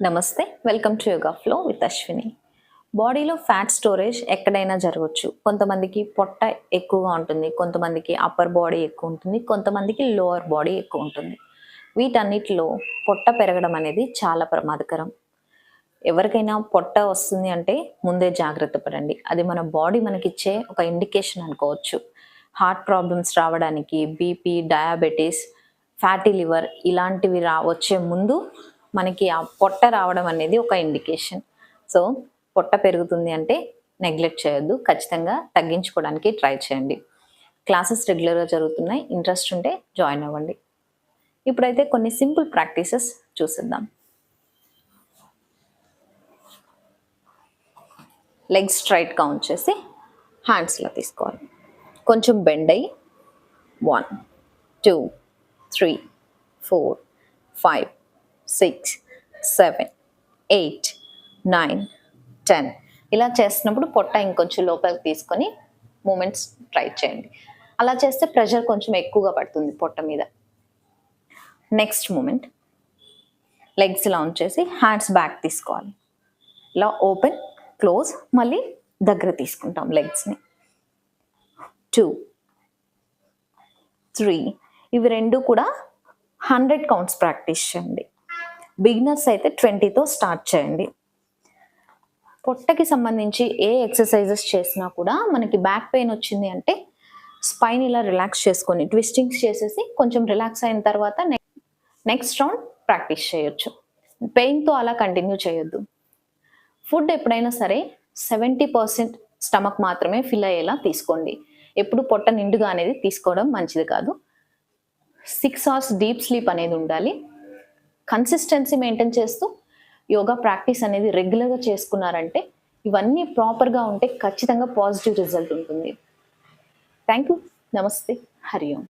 నమస్తే welcome to yoga flow with Ashwini. బాడీలో fat storage ఎక్కడైనా జరగవచ్చు కొంతమందికి పొట్ట ఎక్కువగా ఉంటుంది కొంతమందికి అప్పర్ బాడీ ఎక్కువ ఉంటుంది కొంతమందికి లోవర్ బాడీ ఎక్కువ ఉంటుంది. వీటన్నిటిలో పొట్ట పెరగడం అనేది చాలా ప్రమాదకరం. ఎవరికైనా పొట్ట వస్తుంది అంటే ముందే జాగ్రత్త పడండి. అది మన బాడీ మనకిచ్చే ఒక ఇండికేషన్ అనుకోవచ్చు. హార్ట్ ప్రాబ్లమ్స్ రావడానికి బీపీ డయాబెటీస్ ఫ్యాటీ లివర్ ఇలాంటివి రా వచ్చే ముందు మనకి ఆ పొట్ట రావడం అనేది ఒక ఇండికేషన్ సో పొట్ట పెరుగుతుంది అంటే నెగ్లెక్ట్ చేయొద్దు. ఖచ్చితంగా తగ్గించుకోవడానికి ట్రై చేయండి. క్లాసెస్ రెగ్యులర్గా జరుగుతున్నాయి. ఇంట్రెస్ట్ ఉంటే జాయిన్ అవ్వండి. ఇప్పుడైతే కొన్ని సింపుల్ ప్రాక్టీసెస్ చూసిద్దాం. లెగ్స్ కౌంట్ చేసి హ్యాండ్స్లో తీసుకోవాలి. కొంచెం బెండ్ అయ్యి one two three four five six seven eight nine ten. ఇలా చేస్తున్నప్పుడు పొట్ట ఇంకొంచెం లోపలికి తీసుకొని మూమెంట్స్ ట్రై చేయండి. అలా చేస్తే ప్రెషర్ కొంచెం ఎక్కువగా పడుతుంది పొట్ట మీద. Next moment. లెగ్స్ లాంచ్ చేసి హ్యాండ్స్ బ్యాక్ తీసుకోవాలి. ఇలా ఓపెన్ క్లోజ్ మళ్ళీ దగ్గర తీసుకుంటాం లెగ్స్ని. Two three. ఇవి రెండు కూడా హండ్రెడ్ కౌంట్స్ ప్రాక్టీస్ చేయండి. బిగినర్స్ అయితే ట్వంటీతో స్టార్ట్ చేయండి. పొట్టకి సంబంధించి ఏ ఎక్సర్సైజెస్ చేసినా కూడా మనకి బ్యాక్ పెయిన్ వచ్చింది అంటే స్పైన్ ఇలా రిలాక్స్ చేసుకొని ట్విస్టింగ్స్ చేసేసి కొంచెం రిలాక్స్ అయిన తర్వాత నెక్స్ట్ రౌండ్ ప్రాక్టీస్ చేయొచ్చు. పెయిన్తో అలా కంటిన్యూ చేయొద్దు. ఫుడ్ ఎప్పుడైనా సరే సెవెంటీ పర్సెంట్ స్టమక్ మాత్రమే ఫిల్ అయ్యేలా తీసుకోండి. ఎప్పుడు పొట్ట నిండుగా అనేది తీసుకోవడం మంచిది కాదు. సిక్స్ అవర్స్ డీప్ స్లీప్ అనేది ఉండాలి. కన్సిస్టెన్సీ మెయింటైన్ చేస్తూ యోగా ప్రాక్టీస్ అనేది రెగ్యులర్గా చేసుకున్నారంటే ఇవన్నీ ప్రాపర్గా ఉంటే ఖచ్చితంగా పాజిటివ్ రిజల్ట్ ఉంటుంది. థ్యాంక్ యూ నమస్తే హరి ఓం